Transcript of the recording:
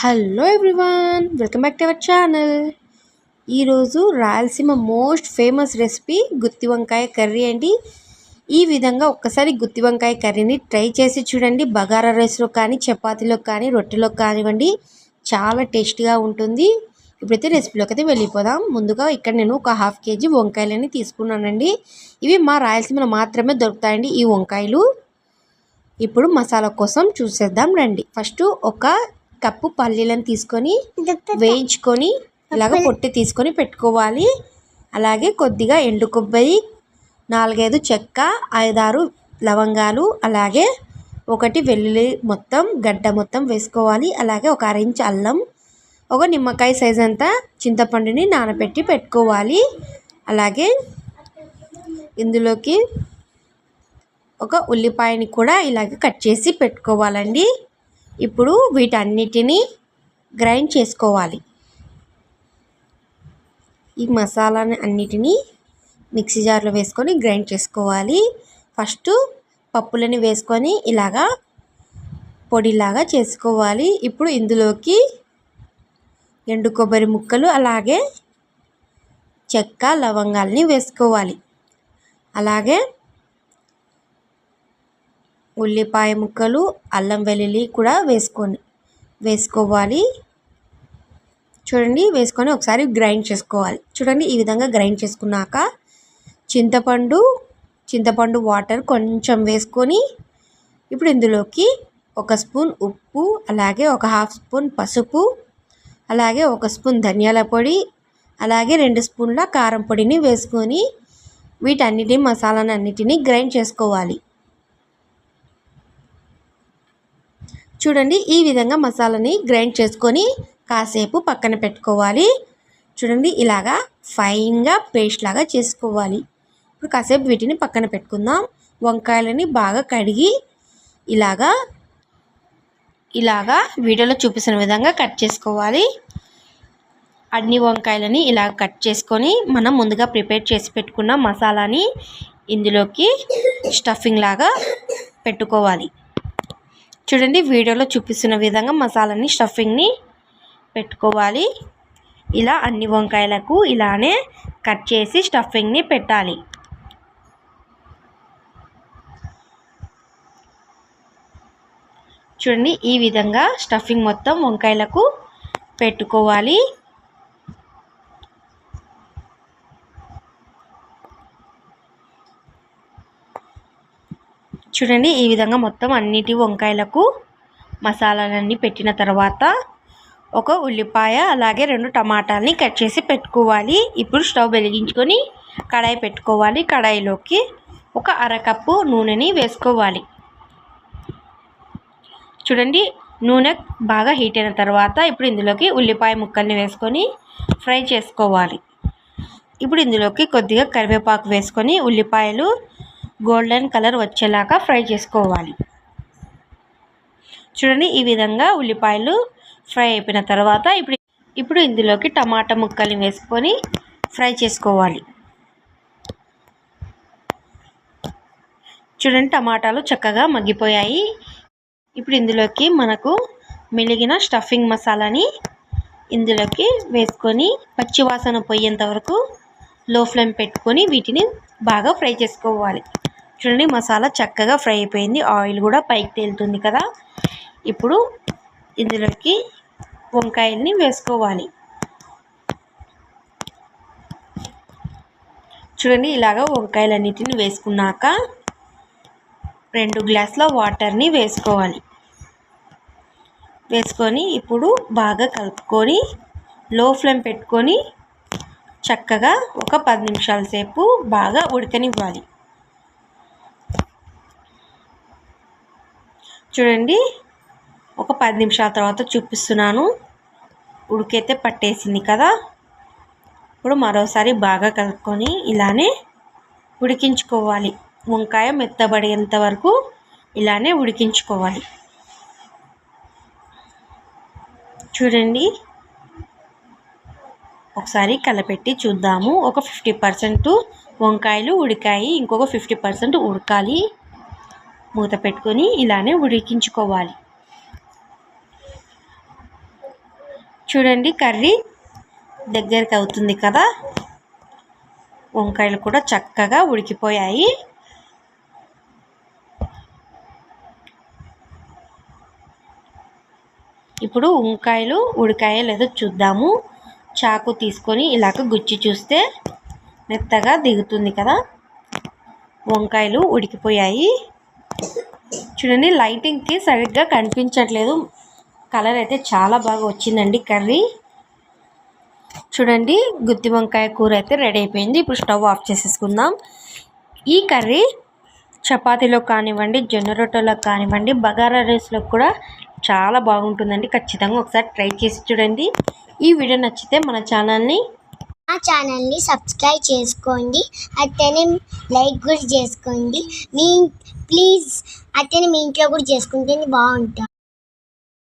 Hello everyone welcome back to our channel. ఈరోజు Rayalaseema most famous recipe గుత్తి వంకాయ curry అండి. ఈ విధంగా ఒక్కసారి గుత్తి వంకాయ కర్రీని ట్రై చేసి చూడండి. బగారా రైస్లో కానీ చపాతీలో కానీ రొట్టెలో కానివ్వండి చాలా టేస్టీగా ఉంటుంది. ఇప్పుడైతే రెసిపీలోకి అయితే వెళ్ళిపోదాం. ముందుగా ఇక్కడ నేను ఒక హాఫ్ కేజీ వంకాయలని తీసుకున్నానండి. ఇవి మా రాయలసీమలో మాత్రమే దొరుకుతాయండి ఈ వంకాయలు. ఇప్పుడు మసాలా కోసం చూసేద్దాం రండి. ఫస్ట్ ఒక కప్పు పల్లీలను తీసుకొని వేయించుకొని ఇలాగ పొట్టి తీసుకొని పెట్టుకోవాలి. అలాగే కొద్దిగా ఎండు కొబ్బరి నాలుగైదు చెక్క ఐదారు లవంగాలు అలాగే ఒకటి వెల్లుల్లి మొత్తం గడ్డ మొత్తం వేసుకోవాలి. అలాగే ఒక అర ఇంచ్ అల్లం ఒక నిమ్మకాయ సైజ్ అంతా చింతపండుని నానబెట్టి పెట్టుకోవాలి. అలాగే ఇందులోకి ఒక ఉల్లిపాయని కూడా ఇలాగ కట్ చేసి పెట్టుకోవాలండి. ఇప్పుడు వీటన్నిటిని గ్రైండ్ చేసుకోవాలి. ఈ మసాలాని అన్నిటినీ మిక్సీ జార్లో వేసుకొని గ్రైండ్ చేసుకోవాలి. ఫస్ట్ పప్పులని వేసుకొని ఇలాగా పొడిలాగా చేసుకోవాలి. ఇప్పుడు ఇందులోకి ఎండు కొబ్బరి ముక్కలు అలాగే చెక్క లవంగాల్ని వేసుకోవాలి. అలాగే ఉల్లిపాయ ముక్కలు అల్లం వెల్లుల్లి కూడా వేసుకొని వేసుకోవాలి. చూడండి వేసుకొని ఒకసారి గ్రైండ్ చేసుకోవాలి. చూడండి ఈ విధంగా గ్రైండ్ చేసుకున్నాక చింతపండు చింతపండు వాటర్ కొంచెం వేసుకొని ఇప్పుడు ఇందులోకి ఒక స్పూన్ ఉప్పు అలాగే ఒక హాఫ్ స్పూన్ పసుపు అలాగే ఒక స్పూన్ ధనియాల పొడి అలాగే రెండు స్పూన్ల కారం పొడిని వేసుకొని వీటన్నిటి మసాలాని అన్నిటినీ గ్రైండ్ చేసుకోవాలి. చూడండి ఈ విధంగా మసాలాని గ్రైండ్ చేసుకొని కాసేపు పక్కన పెట్టుకోవాలి. చూడండి ఇలాగా ఫైన్గా పేస్ట్ లాగా చేసుకోవాలి. ఇప్పుడు కాసేపు వీటిని పక్కన పెట్టుకుందాం. వంకాయలని బాగా కడిగి ఇలాగా ఇలాగా వీడియోలో చూపిస్తున్న విధంగా కట్ చేసుకోవాలి. అన్ని వంకాయలని ఇలా కట్ చేసుకొని మనం ముందుగా ప్రిపేర్ చేసి పెట్టుకున్న మసాలాని ఇందులోకి స్టఫింగ్ లాగా పెట్టుకోవాలి. చూడండి వీడియోలో చూపిస్తున్న విధంగా మసాలాని స్టఫింగ్ని పెట్టుకోవాలి. ఇలా అన్ని వంకాయలకు ఇలానే కట్ చేసి స్టఫింగ్ని పెట్టాలి. చూడండి ఈ విధంగా స్టఫింగ్ మొత్తం వంకాయలకు పెట్టుకోవాలి. చూడండి ఈ విధంగా మొత్తం అన్నిటి వంకాయలకు మసాలాలన్నీ పెట్టిన తర్వాత ఒక ఉల్లిపాయ అలాగే రెండు టమాటాలని కట్ చేసి పెట్టుకోవాలి. ఇప్పుడు స్టవ్ వెలిగించుకొని కడాయి పెట్టుకోవాలి. కడాయిలోకి ఒక అరకప్పు నూనెని వేసుకోవాలి. చూడండి నూనె బాగా హీట్ అయిన తర్వాత ఇప్పుడు ఇందులోకి ఉల్లిపాయ ముక్కల్ని వేసుకొని ఫ్రై చేసుకోవాలి. ఇప్పుడు ఇందులోకి కొద్దిగా కరివేపాకు వేసుకొని ఉల్లిపాయలు గోల్డెన్ కలర్ వచ్చేలాగా ఫ్రై చేసుకోవాలి. చూడండి ఈ విధంగా ఉల్లిపాయలు ఫ్రై అయిపోయిన తర్వాత ఇప్పుడు ఇప్పుడు ఇందులోకి టమాటా ముక్కల్ని వేసుకొని ఫ్రై చేసుకోవాలి. చూడండి టమాటాలు చక్కగా మగ్గిపోయాయి. ఇప్పుడు ఇందులోకి మనకు మెలిగిన స్టఫింగ్ మసాలాని ఇందులోకి వేసుకొని పచ్చివాసన పోయేంత వరకు లో ఫ్లేమ్ పెట్టుకొని వీటిని బాగా ఫ్రై చేసుకోవాలి. చూడండి మసాలా చక్కగా ఫ్రై అయిపోయింది. ఆయిల్ కూడా పైకి తేలుతుంది కదా. ఇప్పుడు ఇందులోకి వంకాయల్ని వేసుకోవాలి. చూడండి ఇలాగ వంకాయలన్నిటిని వేసుకున్నాక రెండు గ్లాసుల వాటర్ని వేసుకోవాలి. వేసుకొని ఇప్పుడు బాగా కలుపుకొని లో ఫ్లేమ్ పెట్టుకొని చక్కగా ఒక పది నిమిషాల సేపు బాగా ఉడకనివ్వాలి. చూడండి. ఒక పది నిమిషాల తర్వాత చూపిస్తున్నాను. ఉడికైతే పట్టేసింది కదా. ఇప్పుడు మరోసారి బాగా కలుపుకొని ఇలానే ఉడికించుకోవాలి. వంకాయ మెత్తబడేంత వరకు ఇలానే ఉడికించుకోవాలి. చూడండి. ఒకసారి కలపెట్టి చూద్దాము. ఒక ఫిఫ్టీ పర్సెంట్ వంకాయలు ఉడికాయి. ఇంకొక ఫిఫ్టీ పర్సెంట్ ఉడకాలి. మూత పెట్టుకొని ఇలానే ఉడికించుకోవాలి. చూడండి కర్రీ దగ్గరికి అవుతుంది కదా? వంకాయలు కూడా చక్కగా ఉడికిపోయాయి. ఇప్పుడు వంకాయలు ఉడికాయో లేదో చూద్దాము. చాకు తీసుకొని ఇలాగ గుచ్చి చూస్తే మెత్తగా దిగుతుంది కదా? వంకాయలు ఉడికిపోయాయి. చూడండి లైటింగ్కి సరిగ్గా కనిపించట్లేదు. కలర్ అయితే చాలా బాగా వచ్చిందండి కర్రీ. చూడండి గుత్తి వంకాయ కూర అయితే రెడీ అయిపోయింది. ఇప్పుడు స్టవ్ ఆఫ్ చేసేసుకుందాం. ఈ కర్రీ చపాతీలో కానివ్వండి జొన్న రొట్టెలో కానివ్వండి బగారా రైస్లో కూడా చాలా బాగుంటుందండి. ఖచ్చితంగా ఒకసారి ట్రై చేసి చూడండి. ఈ వీడియో నచ్చితే మన ఛానల్ని మా ఛానల్ని సబ్స్క్రైబ్ చేసుకోండి అట్లనే లైక్ కూడా చేసుకోండి. మీ ప్లీజ్ అట్లనే మీ ఇంట్లో కూడా చేసుకుంటే బాగుంటుంది.